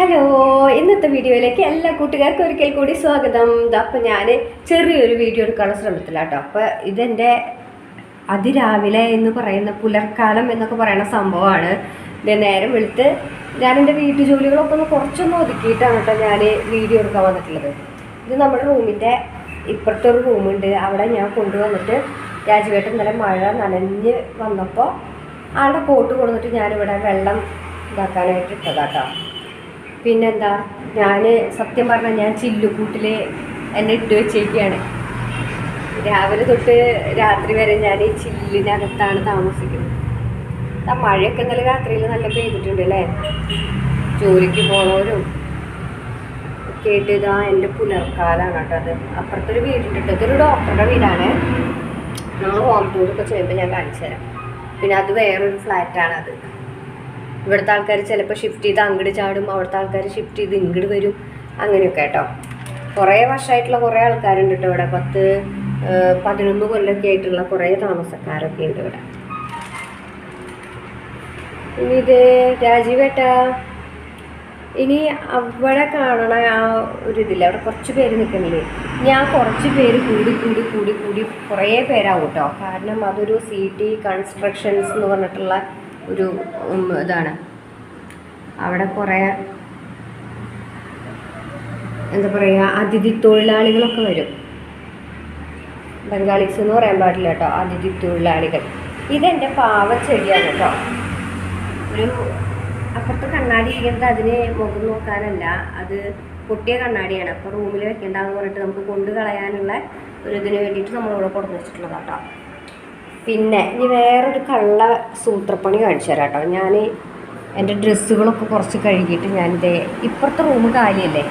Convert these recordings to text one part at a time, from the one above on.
Hello ഇന്നത്തെ വീഡിയോയിലേക്ക് എല്ലാ കൂട്ടുകാർക്കും ഒരിക്കൽ കൂടി സ്വാഗതം. അപ്പം ഞാൻ ചെറിയൊരു വീഡിയോ എടുക്കാനുള്ള ശ്രമത്തിലാട്ടോ. അപ്പോൾ ഇതെന്റെ അതിരാവിലെ എന്ന് പറയുന്ന പുലർക്കാലം എന്നൊക്കെ പറയുന്ന സംഭവമാണ്. ഇത് നേരം ഞാൻ എന്റെ വീട്ടു ജോലികളൊക്കെ ഒന്ന് കുറച്ചൊന്ന് ഒതുക്കിയിട്ടാണ് കേട്ടോ ഞാൻ വീഡിയോ എടുക്കാൻ വന്നിട്ടുള്ളത്. ഇത് നമ്മുടെ റൂമിന്റെ ഇപ്പുറത്തൊരു റൂമുണ്ട്. അവിടെ ഞാൻ കൊണ്ടുവന്നിട്ട് രാജുവേട്ടൻ ഇന്നലെ മഴ നനഞ്ഞ് വന്നപ്പോൾ ആളുടെ കോട്ട് കൊണ്ടുവന്നിട്ട് ഞാനിവിടെ വെള്ളം ഇതാക്കാനായിട്ട് ഇട്ടതാട്ടോ. പിന്നെന്താ ഞാൻ സത്യം പറഞ്ഞാൽ ഞാൻ ചില്ലുകൂട്ടിൽ എന്നെ ഇട്ട് വെച്ചേക്കാണ്. രാവിലെ തൊട്ട് രാത്രി വരെ ഞാൻ ഈ ചില്ലിനകത്താണ് താമസിക്കുന്നത്. ആ മഴയൊക്കെ ഇന്നലെ രാത്രിയിൽ നല്ല പെയ്തിട്ടുണ്ട് അല്ലേ? ജോലിക്ക് പോണവരും കേട്ട് ഇതാ എന്റെ പുലർക്കാലാണ് കേട്ടോ അത്. അപ്പുറത്തൊരു വീടുണ്ട്. അതൊരു ഡോക്ടറുടെ വീടാണ്. നമ്മൾ ഹോം ടൂറൊക്കെ ചെയ്യുമ്പോൾ ഞാൻ കാണിച്ചു തരാം. പിന്നെ അത് വേറൊരു ഫ്ലാറ്റാണ് അത് ഇവിടുത്തെ ആൾക്കാർ ചിലപ്പോൾ ഷിഫ്റ്റ് ചെയ്ത് അങ്ങോട്ട് ചാടും അവിടുത്തെ ആൾക്കാർ ഷിഫ്റ്റ് ചെയ്ത് ഇങ്ങോട്ട് വരും. അങ്ങനെയൊക്കെ കേട്ടോ. കുറേ വർഷമായിട്ടുള്ള കുറേ ആൾക്കാരുണ്ട് കേട്ടോ ഇവിടെ. പത്ത് പതിനൊന്ന് കൊല്ലമൊക്കെ ആയിട്ടുള്ള കുറേ താമസക്കാരൊക്കെ ഉണ്ട് ഇവിടെ. ഇനി ഇത് രാജീവേട്ടാ ഇനി അവിടെ കാണണ ആ ഒരു ഇതില്ല അവിടെ കുറച്ച് പേര് നിൽക്കണില്ലേ ഞാൻ കുറച്ച് പേര് കൂടി കൂടി കൂടി കൂടി കുറേ പേരാവും കേട്ടോ കാരണം അതൊരു സി ടി കൺസ്ട്രക്ഷൻസ് എന്ന് പറഞ്ഞിട്ടുള്ള ഒരു ഇതാണ്. അവിടെ കുറേ എന്താ പറയുക അതിഥി തൊഴിലാളികളൊക്കെ വരും. ബംഗാളീസ് എന്ന് പറയാൻ പാടില്ല കേട്ടോ അതിഥി തൊഴിലാളികൾ. ഇതെന്റെ പാവച്ചെടിയാണ് കേട്ടോ. ഒരു അപ്പുറത്തെ കണ്ണാടി ഇരിക്കുന്നത് അതിന് മുഖം നോക്കാനല്ല അത് പൊട്ടിയ കണ്ണാടിയാണ്. അപ്പോൾ റൂമിൽ വെക്കേണ്ടതെന്ന് പറഞ്ഞിട്ട് നമുക്ക് കൊണ്ട് കളയാനുള്ള ഒരു ഇതിന് വേണ്ടിയിട്ട് നമ്മളിവിടെ കൊടുത്തു വെച്ചിട്ടുള്ളതാണ് കേട്ടോ പിന്നെ ഇനി വേറൊരു കള്ള സൂത്രപ്പണി കാണിച്ചു തരാം കേട്ടോ. ഞാൻ എന്റെ ഡ്രസ്സുകളൊക്കെ കുറച്ച് കഴുകിയിട്ട് ഞാനിത് ഇപ്പുറത്തെ റൂം കാലിയല്ലേ?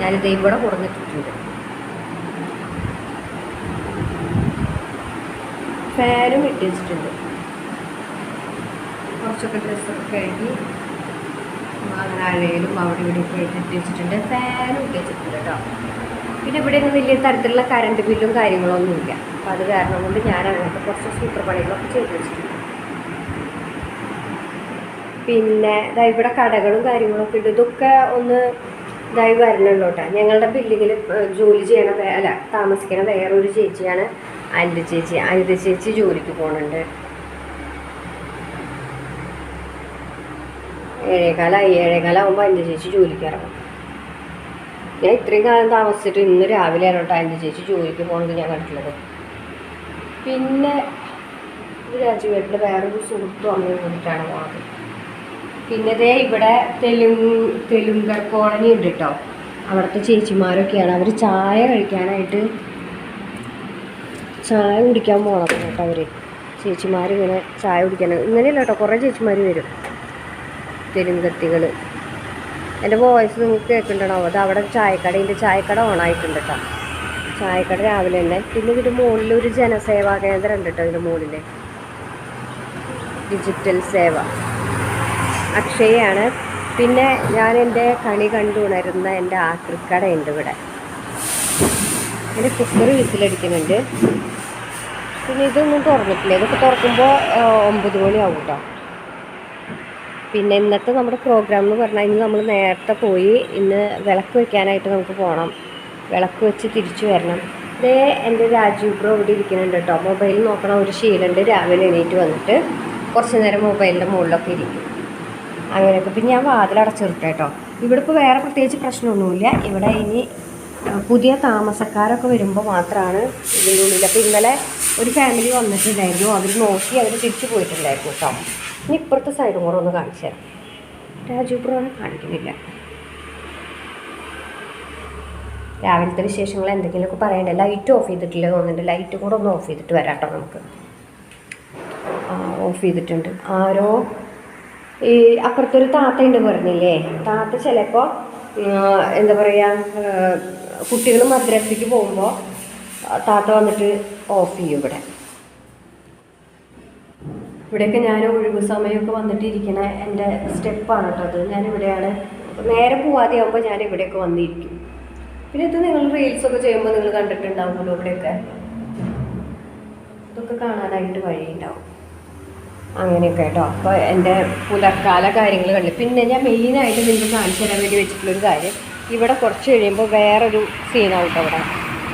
ഞാനിത് ഇവിടെ കുറഞ്ഞിട്ടിട്ടുണ്ട് ഫാനും ഇട്ട് വെച്ചിട്ടുണ്ട്. കുറച്ചൊക്കെ ഡ്രസ്സൊക്കെ കഴുകി അങ്ങനെ അവിടെ ഇവിടെയൊക്കെ ഇട്ട് വെച്ചിട്ടുണ്ട്. ഫാനും ഇട്ട് വെച്ചിട്ടുണ്ട് കേട്ടോ. പിന്നെ ഇവിടെ ഒന്നും വലിയ തരത്തിലുള്ള കറണ്ട് ബില്ലും കാര്യങ്ങളൊന്നുമില്ല. അപ്പോൾ അത് കാരണം കൊണ്ട് ഞാൻ അങ്ങനത്തെ കുറച്ച് സൂപ്പർ പണികളൊക്കെ ചെയ്ത് വെച്ചിട്ടുണ്ട്. പിന്നെ ഇതാ ഇവിടെ കടകളും കാര്യങ്ങളൊക്കെ ഉണ്ട്. ഇതൊക്കെ ഒന്ന് ഇതായി വരണുള്ളൂ ഞങ്ങളുടെ ബിൽഡിങ്ങിൽ ജോലി ചെയ്യണ അല്ല താമസിക്കണ വേറൊരു ചേച്ചിയാണ് അനിത ചേച്ചി. അനിത ചേച്ചി ജോലിക്ക് പോകുന്നുണ്ട് ഏഴേകാലായി. ഏഴേകാലാവുമ്പോൾ അനിത ചേച്ചി ജോലിക്ക് ഇറങ്ങും. ഞാൻ ഇത്രയും കാലം താമസിച്ചിട്ട് ഇന്ന് രാവിലെയാണ് കേട്ടോ എന്റെ ചേച്ചി ജോലിക്ക് പോകുന്നത് ഞാൻ കണ്ടിട്ടുള്ളത്. പിന്നെ രാജുവേട്ടിന്റെ വേറൊരു സുഹൃത്തു അങ്ങനെ കൂടിയിട്ടാണ് പോകുന്നത് പിന്നെ ദേ ഇവിടെ തെലുങ്ക് തെലുങ്കർ കോളനി ഉണ്ട് കേട്ടോ അവിടുത്തെ ചേച്ചിമാരൊക്കെയാണ്. അവർ ചായ കഴിക്കാനായിട്ട് ചായ കുടിക്കാൻ പോകണം കേട്ടോ അവർ ചേച്ചിമാരിങ്ങനെ ചായ കുടിക്കാൻ ഇങ്ങനെയല്ല കേട്ടോ കുറേ ചേച്ചിമാർ വരും. തെലുങ്കത്തികൾ എന്റെ വോയിസ് നിങ്ങൾക്ക് കേൾക്കുന്നുണ്ടോ അത് അവിടെ ചായക്കട ചായക്കട ഓണായിട്ടുണ്ട് കേട്ടോ ചായക്കട രാവിലെ തന്നെ. പിന്നെ ഇതിന്റെ മുകളിൽ ഒരു ജനസേവാ കേന്ദ്രം ഉണ്ട് കേട്ടോ ഇതിന്റെ മുകളിൽ ഡിജിറ്റൽ സേവ. അക്ഷയാണ്. പിന്നെ ഞാൻ എന്റെ കണി കണ്ടുണരുന്ന എന്റെ ആക്രിക്കടയുണ്ട് ഇവിടെ. എന്റെ കുക്കർ വിസിലടിക്കുന്നുണ്ട് പിന്നെ ഇതൊന്നും തുറന്നിട്ടില്ല. ഇതൊക്കെ തുറക്കുമ്പോൾ ഒമ്പത് മണിയാവും കേട്ടോ പിന്നെ ഇന്നത്തെ നമ്മുടെ പ്രോഗ്രാം എന്ന് പറഞ്ഞാൽ ഇന്ന് നമ്മൾ നേരത്തെ പോയി ഇന്ന് വിളക്ക് വെക്കാനായിട്ട് നമുക്ക് പോകണം വിളക്ക് വെച്ച് തിരിച്ചു വരണം. ഇതേ എന്റെ രാജീവ് ബ്രോ ഇവിടെ ഇരിക്കുന്നുണ്ട് കേട്ടോ മൊബൈൽ നോക്കണ ഒരു ശീലമുണ്ട് രാവിലെ എണീറ്റ് വന്നിട്ട് കുറച്ച് നേരം മൊബൈലിന്റെ മുകളിലൊക്കെ ഇരിക്കും. അങ്ങനെയൊക്കെ. പിന്നെ ഞാൻ വാതിലടച്ചിട്ട് കേട്ടോ ഇവിടെ ഇപ്പോൾ വേറെ പ്രത്യേകിച്ച് പ്രശ്നമൊന്നുമില്ല. ഇവിടെ ഇനി പുതിയ താമസക്കാരൊക്കെ വരുമ്പോൾ മാത്രമാണ് ഇതിന്റെ ഉള്ളിൽ അപ്പോൾ ഇന്നലെ ഒരു ഫാമിലി വന്നിട്ടുണ്ടായിരുന്നു. അവർ നോക്കി അവർ തിരിച്ചു പോയിട്ടുണ്ടായിരുന്നു കേട്ടോ ഇനി ഇപ്പുറത്തെ സൈഡും കൂടെ ഒന്ന് കാണിച്ചു തരാം. രാജു ബ്രോനെ കാണിക്കുന്നില്ല. രാവിലത്തെ വിശേഷങ്ങൾ എന്തെങ്കിലുമൊക്കെ പറയണ്ടേ? ലൈറ്റ് ഓഫ് ചെയ്തിട്ടില്ല തോന്നുന്നുണ്ട്. ലൈറ്റ് കൂടെ ഒന്ന് ഓഫ് ചെയ്തിട്ട് വരാം കേട്ടോ നമുക്ക്. ഓഫ് ചെയ്തിട്ടുണ്ട്. ആരോ ഈ അപ്പുറത്തൊരു താത്തയുണ്ട് പറഞ്ഞില്ലേ? താത്ത ചിലപ്പോൾ എന്താ പറയുക കുട്ടികൾ മദ്രസയ്ക്ക് പോകുമ്പോൾ താത്ത വന്നിട്ട് ഓഫ് ചെയ്യും ഇവിടെ. ഇവിടെയൊക്കെ ഞാൻ ഒഴിവ് സമയമൊക്കെ വന്നിട്ട് എന്റെ സ്റ്റെപ്പാണ് കേട്ടോ അത്. ഞാൻ ഇവിടെയാണ് നേരെ പോവാതെ ആകുമ്പോൾ ഞാൻ ഇവിടെയൊക്കെ വന്നിരിക്കും. പിന്നെ ഇത് നിങ്ങൾ റീൽസൊക്കെ ചെയ്യുമ്പോൾ നിങ്ങൾ കണ്ടിട്ടുണ്ടാവുമല്ലോ ഇവിടെയൊക്കെ. ഇതൊക്കെ കാണാനായിട്ട് വഴിയുണ്ടാവും. അങ്ങനെയൊക്കെ കേട്ടോ. അപ്പോൾ എന്റെ പുലർക്കാല കാര്യങ്ങൾ കണ്ടു. പിന്നെ ഞാൻ മെയിനായിട്ട് നിങ്ങൾ കാണിച്ചു തരാൻ വേണ്ടി വെച്ചിട്ടുള്ളൊരു കാര്യം. ഇവിടെ കുറച്ച് കഴിയുമ്പോൾ വേറൊരു സീനാവും കേട്ടോ അവിടെ.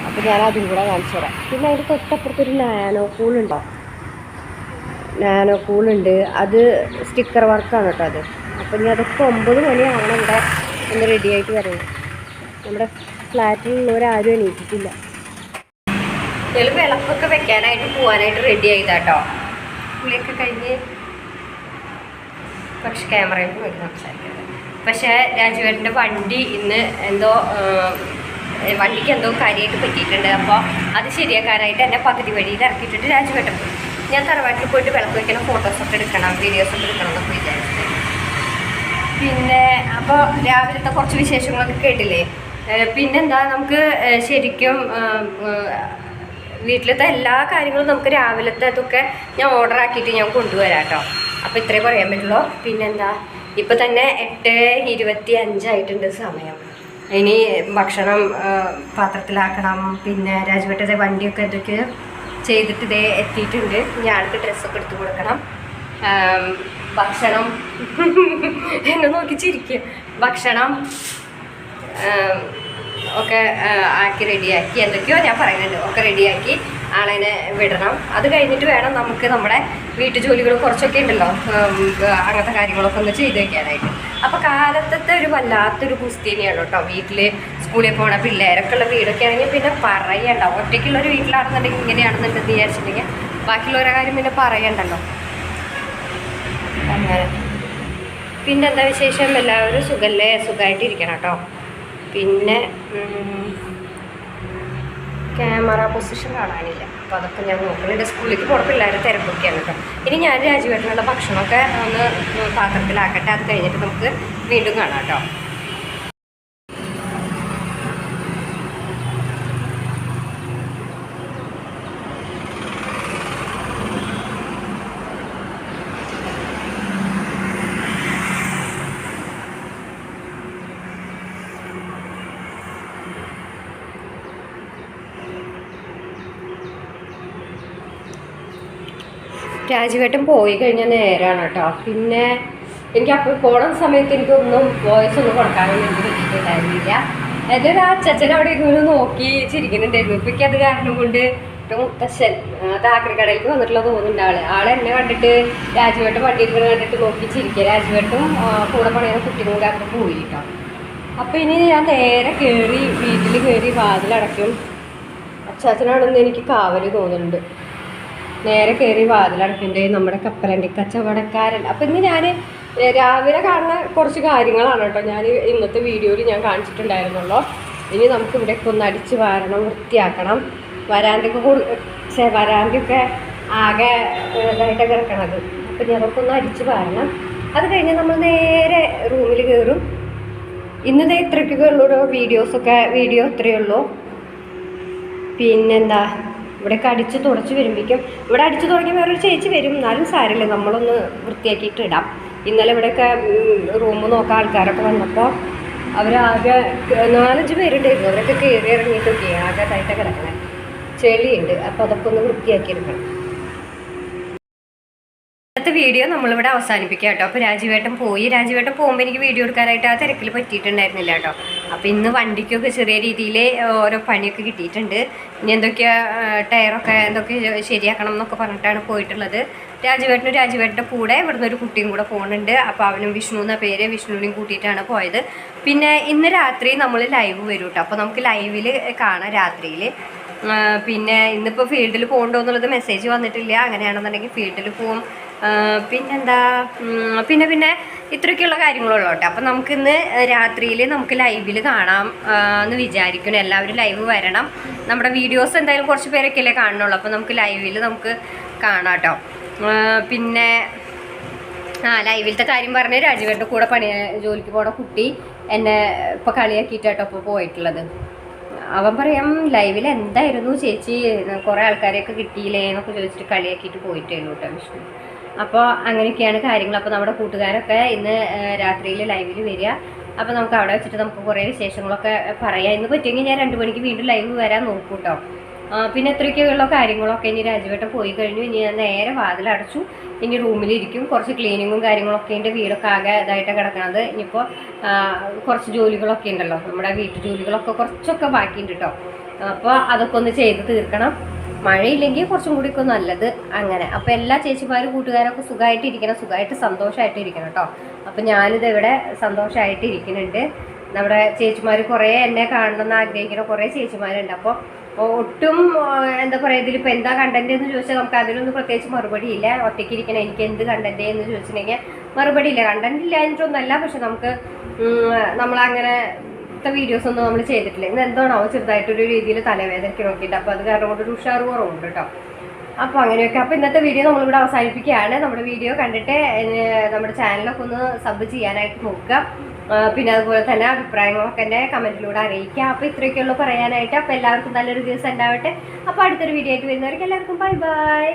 അപ്പോൾ ഞാൻ അതും കൂടെ കാണിച്ചു തരാം. പിന്നെ അതിന്റെ തൊട്ടപ്പുറത്തൊരു നാനോ കൂളുണ്ടോ നാനോ കൂളുണ്ട് അത് സ്റ്റിക്കർ വർക്കാണ് കേട്ടോ അത്. അപ്പോൾ ഇനി അതൊക്കെ ഒമ്പത് മണിയാവണം ഇവിടെ ഒന്ന് റെഡി ആയിട്ട് വരുന്നത് നമ്മുടെ ഫ്ലാറ്റിലുള്ളവരാരും എണീറ്റിട്ടില്ല. ചില വിളക്കൊക്കെ വെക്കാനായിട്ട് പോകാനായിട്ട് റെഡി ആയതാട്ടോ. പുള്ളിയൊക്കെ കഴിഞ്ഞ് പക്ഷെ ക്യാമറയിൽ പോയിട്ട് സംസാരിക്കുന്നത് പക്ഷേ രാജുവേട്ടന്റെ വണ്ടി ഇന്ന് എന്തോ വണ്ടിക്ക് എന്തോ കാര്യമായിട്ട് പറ്റിയിട്ടുണ്ട്. അപ്പോൾ അത് ശരിയാക്കാനായിട്ട് എന്നെ പകുതി വഴിയിൽ ഇറക്കിയിട്ടിട്ട് രാജുവേട്ടൻ. പോയി ഞാൻ തറവാട്ടിൽ പോയിട്ട് വിളക്ക് വയ്ക്കണം ഫോട്ടോസൊക്കെ എടുക്കണം വീഡിയോസൊക്കെ എടുക്കണം എന്നൊക്കെ വിചാരിച്ചത് പിന്നെ അപ്പോൾ രാവിലത്തെ കുറച്ച് വിശേഷങ്ങളൊക്കെ കേട്ടില്ലേ? പിന്നെന്താ നമുക്ക് ശരിക്കും വീട്ടിലത്തെ എല്ലാ കാര്യങ്ങളും നമുക്ക് രാവിലത്തെ അതൊക്കെ ഞാൻ ഓർഡർ ആക്കിയിട്ട് ഞാൻ കൊണ്ടുവരാം കേട്ടോ അപ്പോൾ ഇത്രേ പറയാൻ പറ്റുള്ളൂ. പിന്നെന്താ ഇപ്പോൾ തന്നെ എട്ട് ഇരുപത്തി അഞ്ചായിട്ടുണ്ട് സമയം. ഇനി ഭക്ഷണം പാത്രത്തിലാക്കണം പിന്നെ രാജുവേട്ടത്തെ വണ്ടിയൊക്കെ എന്തൊക്കെ ചെയ്തിട്ട് ഇതേ എത്തിയിട്ടുണ്ട്. ഇനി ആൾക്ക് ഡ്രസ്സൊക്കെ എടുത്ത് കൊടുക്കണം. ഭക്ഷണം. എന്നെ നോക്കി ഭക്ഷണം ഒക്കെ ആക്കി റെഡിയാക്കി. എന്തൊക്കെയോ ഞാൻ പറയുന്നുണ്ട്. ഒക്കെ റെഡിയാക്കി ആളതിനെ വിടണം. അത് കഴിഞ്ഞിട്ട് വേണം നമുക്ക് നമ്മുടെ വീട്ടു ജോലികൾ കുറച്ചൊക്കെ ഉണ്ടല്ലോ. അങ്ങനത്തെ കാര്യങ്ങളൊക്കെ ഒന്ന് ചെയ്ത് അപ്പോൾ കാലത്തത്തെ ഒരു വല്ലാത്തൊരു കുസ്തി തന്നെയാണ് കേട്ടോ. വീട്ടിൽ സ്കൂളിൽ പോണ പിള്ളേരൊക്കെ ഉള്ള വീടൊക്കെ ആണെങ്കിൽ പിന്നെ പറയണ്ട. ഒറ്റയ്ക്കുള്ള ഒരു വീട്ടിലാണെന്നുണ്ടെങ്കിൽ ഇങ്ങനെയാണെന്നുണ്ടെന്ന് വിചാരിച്ചിട്ടുണ്ടെങ്കിൽ ബാക്കിയുള്ളവരെ കാര്യം പിന്നെ പറയണ്ടല്ലോ. അങ്ങനെ. പിന്നെ എന്താ വിശേഷം? എല്ലാവരും സുഖല്ലേ? സുഖമായിട്ടിരിക്കണം കേട്ടോ പിന്നെ ക്യാമറ പൊസിഷൻ കാണാനില്ല. അപ്പോൾ അതൊക്കെ ഞാൻ നോക്കുന്നുണ്ട് സ്കൂളിലേക്ക് പോണ പിള്ളേരെ തിരക്കൊക്കെയാണ് കേട്ടോ. ഇനി ഞാൻ രാജുവേട്ടനുള്ള ഭക്ഷണമൊക്കെ ഒന്ന് പാത്രത്തിലാക്കട്ടെ. അത് കഴിഞ്ഞിട്ട് നമുക്ക് വീണ്ടും കാണാം കേട്ടോ. രാജുവേട്ടൻ പോയി കഴിഞ്ഞാൽ നേരാണ് കേട്ടോ. പിന്നെ എനിക്ക് അപ്പോൾ പോണ സമയത്ത് എനിക്കൊന്നും വോയിസ് ഒന്നും കൊടുക്കാനൊന്നും എനിക്ക് പറ്റിയിട്ടുണ്ടായിരുന്നില്ല എന്റെ ആ അച്ഛൻ അവിടെ ഇരുന്ന് നോക്കി ചിരിക്കുന്നുണ്ടായിരുന്നു. ഇപ്പം അത് കാരണം കൊണ്ട് മുത്തശ്ശൻ താക്കരക്കടയിലേക്ക് വന്നിട്ടുള്ള തോന്നുന്നുണ്ട് ആൾ. ആളെ എന്നെ കണ്ടിട്ട് രാജുവേട്ടൻ വണ്ടി ഇരിക്കുന്നത് കണ്ടിട്ട് നോക്കി ചിരിക്കുക. രാജുവേട്ടും കൂടെ പണിയുന്ന കുട്ടികളും കൂടെ അവിടെ പോയി കേട്ടോ. അപ്പം ഇനി ഞാൻ നേരെ കയറി വീട്ടിൽ കയറി വാതിലടയ്ക്കും. അച്ചാച്ചനാണെന്ന് എനിക്ക് കാവൽ തോന്നുന്നുണ്ട്. നേരെ കയറി വാതിലടക്കിന്റെ നമ്മുടെ കപ്പലണ്ടി കച്ചവടക്കാരൻ. അപ്പം ഇന്ന് ഞാൻ രാവിലെ കാണുന്ന കുറച്ച് കാര്യങ്ങളാണ് കേട്ടോ ഞാൻ ഇന്നത്തെ വീഡിയോയിൽ ഞാൻ കാണിച്ചിട്ടുണ്ടായിരുന്നുള്ളൂ. ഇനി നമുക്ക് ഇവിടെയൊക്കെ ഒന്ന് അടിച്ച് വാരണം വൃത്തിയാക്കണം. വരാന്തൊക്കെ പക്ഷേ വരാന്തൊക്കെ ആകെ ഇതായിട്ട് കിടക്കണത്. അപ്പം ഞങ്ങൾക്ക് ഒന്ന് അടിച്ച് വാരണം. അത് കഴിഞ്ഞ് നമ്മൾ നേരെ റൂമിൽ കയറും ഇന്നത്തെ ഇത്രയ്ക്കൊക്കെ ഉള്ളൂ വീഡിയോസൊക്കെ വീഡിയോ ഇത്രയേ ഉള്ളൂ. പിന്നെന്താ? ഇവിടെയൊക്കെ അടിച്ച് തുടച്ച് വരുമ്പോഴേക്കും ഇവിടെ അടിച്ച് തുടങ്ങി വേറൊരു ചേച്ചി വരും. എന്നാലും സാരമില്ല നമ്മളൊന്ന് വൃത്തിയാക്കിയിട്ട് ഇടാം. ഇന്നലെ ഇവിടെയൊക്കെ റൂം നോക്കാൻ ആൾക്കാരൊക്കെ വന്നപ്പോൾ അവരാകെ നാലഞ്ച് പേരുണ്ടായിരുന്നു. അവരൊക്കെ കയറി ഇറങ്ങിയിട്ടൊക്കെ ആകെ തായിട്ടൊക്കെ കിടക്കണേ. ചെളിയുണ്ട്. അപ്പോൾ അതൊക്കെ ഒന്ന് വൃത്തിയാക്കി എടുക്കണം. ഇന്നത്തെ വീഡിയോ നമ്മളിവിടെ അവസാനിപ്പിക്കാം കേട്ടോ. അപ്പോൾ രാജുവേട്ടൻ പോയി. രാജുവേട്ടൻ പോകുമ്പോൾ എനിക്ക് വീഡിയോ എടുക്കാനായിട്ട് ആ തിരക്കിൽ പറ്റിയിട്ടുണ്ടായിരുന്നില്ല കേട്ടോ. അപ്പോൾ ഇന്ന് വണ്ടിക്കൊക്കെ ചെറിയ രീതിയിൽ ഓരോ പണിയൊക്കെ കിട്ടിയിട്ടുണ്ട്. ഇനി എന്തൊക്കെയാ ടയറൊക്കെ എന്തൊക്കെ ശരിയാക്കണം എന്നൊക്കെ പറഞ്ഞിട്ടാണ് പോയിട്ടുള്ളത്. രാജുവേട്ടനും രാജുവേട്ടന്റെ കൂടെ ഇവിടുന്ന് ഒരു കുട്ടിയും കൂടെ പോകുന്നുണ്ട്. അപ്പോൾ അവനും വിഷ്ണു എന്ന പേര് വിഷ്ണുവിനെയും കൂട്ടിയിട്ടാണ് പോയത്. പിന്നെ ഇന്ന് രാത്രി നമ്മൾ ലൈവ് വരും കേട്ടോ. അപ്പോൾ നമുക്ക് ലൈവിൽ കാണാം രാത്രിയിൽ പിന്നെ ഇന്നിപ്പോൾ ഫീൽഡിൽ പോകണ്ടോ എന്നുള്ളത് മെസ്സേജ് വന്നിട്ടില്ല. അങ്ങനെയാണെന്നുണ്ടെങ്കിൽ ഫീൽഡിൽ ആ, പിന്നെന്താ പിന്നെ പിന്നെ ഇത്രയൊക്കെയുള്ള കാര്യങ്ങളുള്ളൂ കേട്ടോ. അപ്പം നമുക്കിന്ന് രാത്രിയിൽ നമുക്ക് ലൈവിൽ കാണാം എന്ന് വിചാരിക്കണം എല്ലാവരും ലൈവ് വരണം. നമ്മുടെ വീഡിയോസ് എന്തായാലും കുറച്ച് പേരൊക്കെ അല്ലേ കാണുന്നുള്ളൂ. അപ്പം നമുക്ക് ലൈവിൽ നമുക്ക് കാണാം കേട്ടോ. പിന്നെ ആ ലൈവിലത്തെ കാര്യം പറഞ്ഞ് രാജുവേട്ടന്റെ കൂടെ പണി ജോലിക്ക് പോണ കുട്ടി എന്നെ ഇപ്പോൾ കളിയാക്കിയിട്ടാട്ടോ ഇപ്പോൾ പോയിട്ടുള്ളത്. അവൻ പറയാം ലൈവിൽ എന്തായിരുന്നു ചേച്ചി? കുറേ ആൾക്കാരെയൊക്കെ കിട്ടിയില്ലേ? എന്നൊക്കെ ചോദിച്ചിട്ട് കളിയാക്കിയിട്ട് പോയിട്ടേ കേട്ടോ വിഷ്ണു. അപ്പോൾ അങ്ങനെയൊക്കെയാണ് കാര്യങ്ങൾ. അപ്പോൾ നമ്മുടെ കൂട്ടുകാരൊക്കെ ഇന്ന് രാത്രിയിൽ ലൈവിൽ വരിക. അപ്പോൾ നമുക്ക് അവിടെ വെച്ചിട്ട് നമുക്ക് കുറേ വിശേഷങ്ങളൊക്കെ പറയാം. ഇന്ന് പറ്റുമെങ്കിൽ ഞാൻ രണ്ട് മണിക്ക് വീണ്ടും ലൈവ് വരാൻ നോക്കൂ കേട്ടോ പിന്നെ എത്രയൊക്കെയുള്ള കാര്യങ്ങളൊക്കെ ഇനി രാജുവേട്ടൻ പോയി കഴിഞ്ഞു. ഇനി ഞാൻ നേരെ വാതിലടച്ചു. ഇനി റൂമിലിരിക്കും. കുറച്ച് ക്ലീനിങ്ങും കാര്യങ്ങളൊക്കെ ഉണ്ട്. വീടൊക്കെ ആകെ ഇതായിട്ട് കിടക്കണത്. ഇനിയിപ്പോൾ കുറച്ച് ജോലികളൊക്കെ ഉണ്ടല്ലോ. നമ്മുടെ വീട്ടു ജോലികളൊക്കെ കുറച്ചൊക്കെ ബാക്കിയുണ്ട് കേട്ടോ അപ്പോൾ അതൊക്കെ ഒന്ന് ചെയ്ത് തീർക്കണം. മഴയില്ലെങ്കിൽ കുറച്ചും കൂടി ഒക്കെ നല്ലത് അങ്ങനെ. അപ്പോൾ എല്ലാ ചേച്ചിമാരും കൂട്ടുകാരൊക്കെ സുഖമായിട്ട് ഇരിക്കണം സുഖമായിട്ട് സന്തോഷമായിട്ട് ഇരിക്കണം കേട്ടോ. അപ്പോൾ ഞാനിത് ഇവിടെ സന്തോഷമായിട്ട് ഇരിക്കുന്നുണ്ട്. നമ്മുടെ ചേച്ചിമാർ കുറേ എന്നെ കാണണമെന്ന് ആഗ്രഹിക്കുന്ന കുറേ ചേച്ചിമാരുണ്ട്. അപ്പോൾ ഒട്ടും എന്താ പറയുക ഇതിലിപ്പോൾ എന്താ കണ്ടന്റ് എന്ന് ചോദിച്ചാൽ നമുക്ക് അതിനൊന്നും പ്രത്യേകിച്ച് മറുപടി ഇല്ല. ഒറ്റയ്ക്ക് ഇരിക്കണം എനിക്ക് എന്ത് കണ്ടന്റ് എന്ന് ചോദിച്ചിട്ടുണ്ടെങ്കിൽ മറുപടി ഇല്ല. കണ്ടന്റ് ഇല്ല എന്നിട്ടൊന്നല്ല പക്ഷെ നമുക്ക് നമ്മളങ്ങനെ ഇത്തെ വീഡിയോസ് ഒന്നും നമ്മൾ ചെയ്തിട്ടില്ല. ഇന്ന് എന്താണോ ചെറുതായിട്ടൊരു രീതിയിൽ തലവേദനയ്ക്ക് നോക്കിയിട്ട്. അപ്പോൾ അത് കാരണം കൊണ്ട് ഒരു ഉഷാറ് കുറവുണ്ട് കേട്ടോ. അപ്പോൾ അങ്ങനെയൊക്കെ. അപ്പോൾ ഇന്നത്തെ വീഡിയോ നമ്മളിവിടെ അവസാനിപ്പിക്കുകയാണ്. നമ്മുടെ വീഡിയോ കണ്ടിട്ട് നമ്മുടെ ചാനലൊക്കെ ഒന്ന് സബ് ചെയ്യാനായിട്ട് നോക്കുക. പിന്നെ അതുപോലെ തന്നെ അഭിപ്രായങ്ങളൊക്കെ തന്നെ കമന്റിലൂടെ അറിയിക്കുക. അപ്പോൾ ഇത്രയൊക്കെയുള്ളൂ പറയാനായിട്ട്. അപ്പോൾ എല്ലാവർക്കും നല്ലൊരു ദിവസം ഉണ്ടാവട്ടെ. അപ്പോൾ അടുത്തൊരു വീഡിയോ ആയിട്ട് വരുന്നവർക്ക് എല്ലാവർക്കും ബൈ ബൈ.